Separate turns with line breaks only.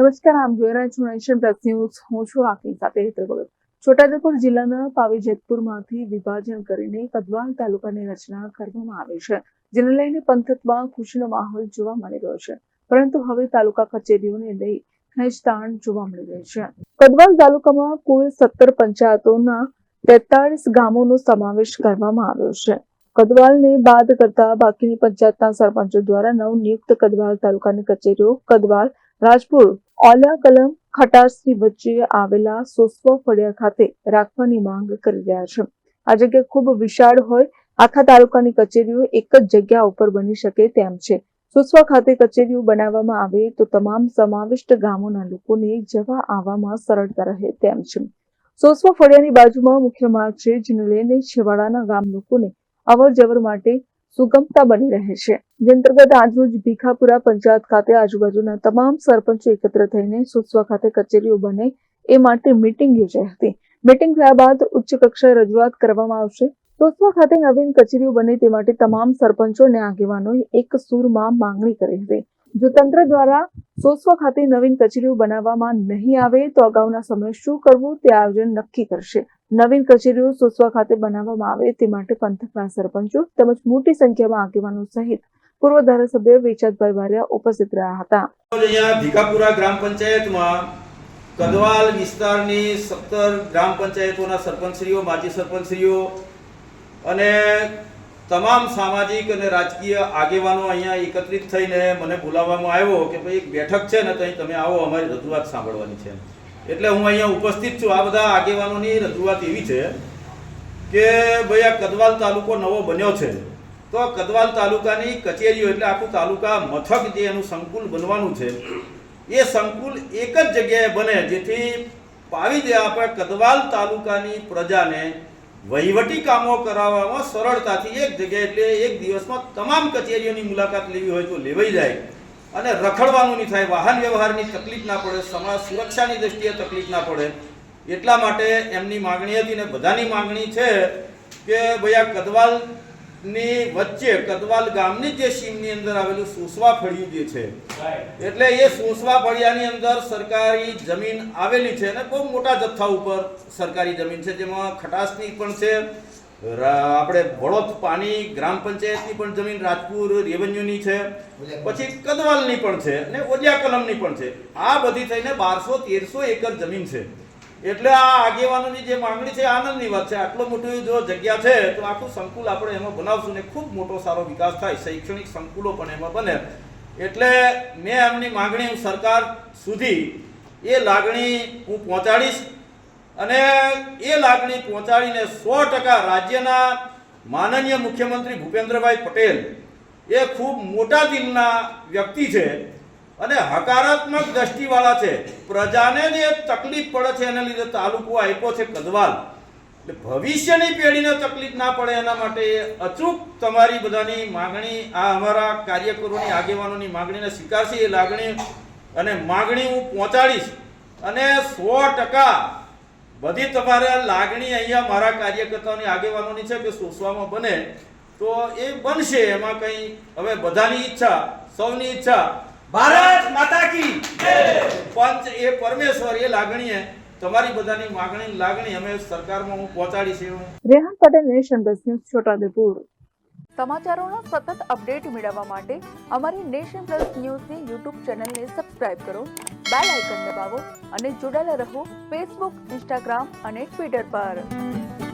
નમસ્કાર, આમ જોઈ રહ્યા છો નેશન પ્લસ હું છું આપની સાથે ભગત. છોટાઉદેપુર જિલ્લાના પાવી જેતપુરમાંથી વિભાજન કરીને કદવાલ તાલુકાની રચના કરવામાં આવી છે, જેને લઈને પંથકમાં ખુશીનો માહોલ જોવા મળી રહ્યો છે. પરંતુ હવે તાલુકા કચેરીઓને લઈ ખેંચતાણ જોવા મળી રહી છે. કદવાલ તાલુકામાં કુલ સત્તર પંચાયતોના તેતાળીસ ગામોનો સમાવેશ કરવામાં આવ્યો છે. કદવાલને બાદ કરતા બાકીની પંચાયતના સરપંચો દ્વારા નવનિયુક્ત કદવાલ તાલુકાની કચેરીઓ કદવાલ, રાજપુર ઓલા કલમ ખટાસની વચ્ચે આવેલા સોસવા ફળિયા ખાતે રાખવાની માંગ કરી રહ્યા છે. આ જગ્યા ખૂબ વિશાળ હોય, આખા તાલુકાની કચેરીઓ એક જ જગ્યા ઉપર બની શકે તેમ છે. સોસવા ખાતે કચેરીઓ બનાવવામાં આવે તો તમામ સમાવિષ્ટ ગામોના લોકોને જવા આવવામાં સરળતા રહે તેમ છે. સોસવા ફળિયાની બાજુમાં મુખ્ય માર્ગ છે, જેને લઈને છેવાડાના ગામ લોકોને અવર જવર માટે સુગમતા બની રહે છે. જે અંતર્ગત આજરોજ ભીખાપુરા પંચાયત ખાતે આજુબાજુના તમામ સરપંચો એકત્ર થઈને સુસવા ખાતે કચેરીઓ બને એ માટે મીટિંગ યોજાઈ હતી. મીટિંગ થયા બાદ ઉચ્ચ કક્ષાએ રજૂઆત કરવામાં આવશે. સુસવા ખાતે નવીન કચેરીઓ બને તે માટે તમામ સરપંચો અને આગેવાનોએ એક સૂરમાં માંગણી કરી હતી. જો તંત્ર દ્વારા સોસવા ખાતે નવીન કચેરીઓ બનાવવામાં નહીં આવે તો અગાઉના સમયે શું કરવું તે આયોજન નક્કી કરશે. નવીન કચેરીઓ સોસવા ખાતે બનાવવામાં આવે તે માટે પંથકના સરપંચો તેમજ મોટી સંખ્યામાં આગેવાનો સહિત પૂર્વ ધારાસભ્ય વેચાતભાઈ વારિયા ઉપસ્થિત રહ્યા હતા.
અહીંયા ભીખાપુરા ગ્રામ પંચાયતમાં કદવાલ વિસ્તારની સત્તર ગ્રામ પંચાયતોના સરપંચશ્રીઓ, માજી સરપંચશ્રીઓ અને તમામ સામાજિક અને રાજકીય આગેવાનો અહીંયા એકત્રિત થઈને મને બોલાવવામાં આવ્યો કે ભાઈ એક બેઠક છે ને તો અહીં તમે આવો, અમારી રજૂઆત સાંભળવાની છે. એટલે હું અહીંયા ઉપસ્થિત છું. આ બધા આગેવાનોની રજૂઆત એવી છે કે ભાઈ આ કદવાલ તાલુકો નવો બન્યો છે. તો કદવાલ તાલુકાની કચેરીઓ એટલે આખું તાલુકા મથક જે એનું સંકુલ બનવાનું છે, એ સંકુલ એક જ જગ્યાએ બને જેથી પાવી દે આપણે કદવાલ તાલુકાની પ્રજાને વહીવટી કામો કરાવવામાં સરળતાથી એક જગ્યાએ એટલે એક દિવસમાં તમામ કચેરીઓની મુલાકાત લેવી હોય તો લેવાઈ જાય. અને રખડવાનું નહીં થાય, વાહન વ્યવહારની તકલીફ ના પડે, સમાજ સુરક્ષાની દ્રષ્ટિએ તકલીફ ના પડે. એટલા માટે એમની માગણી હતી ને બધાની માગણી છે કે ભાઈ આ કદવાલની વચ્ચે કદવાલ ગામની જે સીમની અંદર આવેલું સુસવા ફળિયું જે છે એટલે એ સુસવા ફળિયાની અંદર સરકારી જમીન આવેલી છે અને બહુ મોટા જથ્થા ઉપર સરકારી જમીન છે જેમાં ખટાસની પણ છે આપણે ભળોદ પાણી ગ્રામ પંચાયતની પણ જમીન રાજપુર રેવન્યુની છે પછી કદવાલની પણ છે અને ઓલિયા કલમની પણ છે. આ બધી થઈને બારસો તેરસો એકર જમીન છે. એટલે આ આગેવાનોની જે માંગણી છે, આનંદની વાત છે. આટલો મોટું જો જગ્યા છે, તો આખું સંકુલ આપણે એમાં બનાવશું ને ખૂબ મોટો સારો વિકાસ થાય. શૈક્ષણિક સંકુલો પણ એમાં બને. એટલે મેં એમની માંગણી સરકાર સુધી એ લાગણી હું પહોંચાડીશ અને એ લાગણી પહોંચાડીને સો ટકા રાજ્યના માનનીય મુખ્યમંત્રી ભૂપેન્દ્રભાઈ પટેલ એ ખૂબ મોટા દિલના વ્યક્તિ છે. અને હકારાત્મક દ્રષ્ટિવાળા છે. પ્રજાને જે તકલીફ પડે છે એના લીધે તાલુકો આપ્યો છે કદવાલ એટલે ભવિષ્યની પેઢીને તકલીફ ના પડે એના માટે અચૂક તમારી બધાની માગણી, આ અમારા કાર્યકરોની આગેવાનોની માગણીને સ્વીકારશે. એ લાગણી અને માગણી હું પહોંચાડીશ. અને સો ટકા બધી તમારે લાગણી અહીંયા મારા કાર્યકર્તાઓની આગેવાનોની છે કે સોસવામાં બને તો એ બનશે. એમાં કંઈ હવે બધાની ઈચ્છા, સૌની ઈચ્છા
ભારત માતા કી
પંચ એ પરમેશ્વર એ લાગણીએ. તમારી બધાની માંગણી લાગણી અમે સરકારમાં હું પહોંચાડી છે
Rehan Patel nation plus news Chhotaudepur. સમાચારોના સતત અપડેટ મેળવવા માટે અમારી નેશન પ્લસ ન્યૂઝની યુટ્યુબ ચેનલને સબસ્ક્રાઇબ કરો બેલ આઇકન દબાવો અને જોડાયેલા રહો ફેસબુક ઇન્સ્ટાગ્રામ અને ટ્વિટર પર.